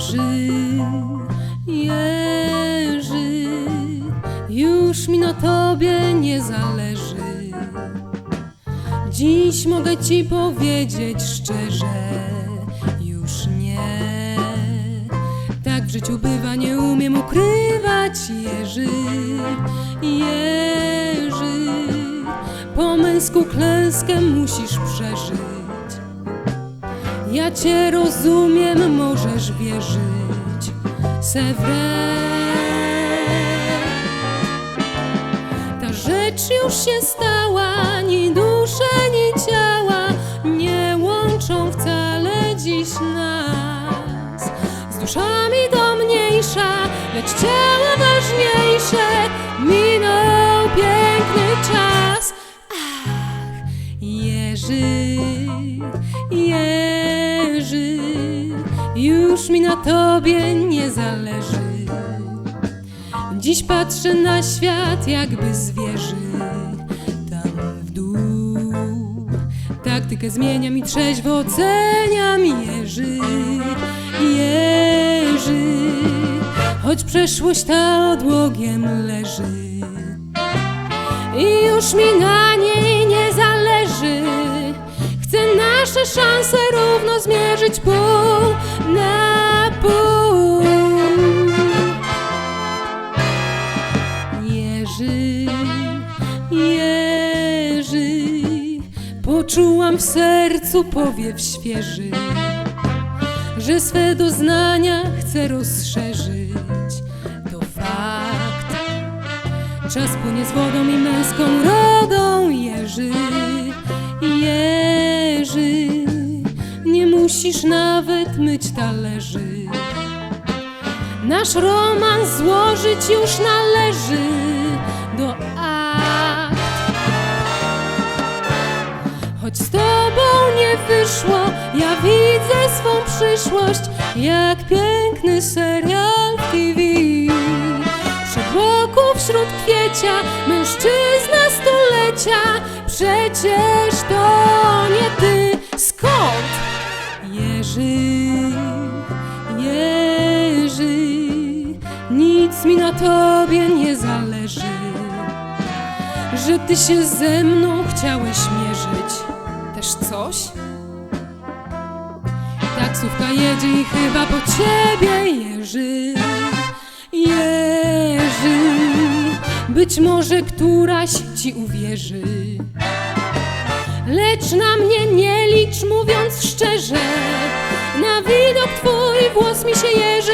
Jerzy, Jerzy, już mi na tobie nie zależy. Dziś mogę ci powiedzieć szczerze, już nie. Tak w życiu bywa, nie umiem ukrywać, Jerzy, Jerzy. Po męsku klęskę musisz przeżyć. Ja cię rozumiem, możesz wierzyć. Vrai. Ta rzecz już się stała, ni dusze, ni ciała nie łączą wcale dziś nas. Z duszami to mniejsza, lecz ciała ważniejsze. Minął piękny czas. Już mi na tobie nie zależy. Dziś patrzę na świat jakby z wieży, tam w dół. Taktykę zmieniam i trzeźwo oceniam Jerzy, Jerzy. Choć przeszłość ta odłogiem leży i już mi na niej nie zależy. Chcę nasze szanse równo zmierzyć pół na pół. Jerzy, Jerzy, poczułam w sercu powiew świeży, że swe doznania chcę rozszerzyć. To fakt. Czas płynie z wodą i męską rodą Jerzy, Jerzy musisz nawet myć talerzy. Nasz romans złożyć już należy do akt Choć z tobą nie wyszło, ja widzę swą przyszłość Jak piękny serial w TV boku wśród kwiecia, mężczyzna stulecia Przecież to nie ty, Nic mi na tobie nie zależy że ty się ze mną chciałeś mierzyć. Też coś? Taksówka jedzie i chyba po ciebie Jerzy, Jerzy. Być może któraś ci uwierzy. Lecz na mnie nie licz, mówiąc szczerze. Na widok twój włos mi się jeży,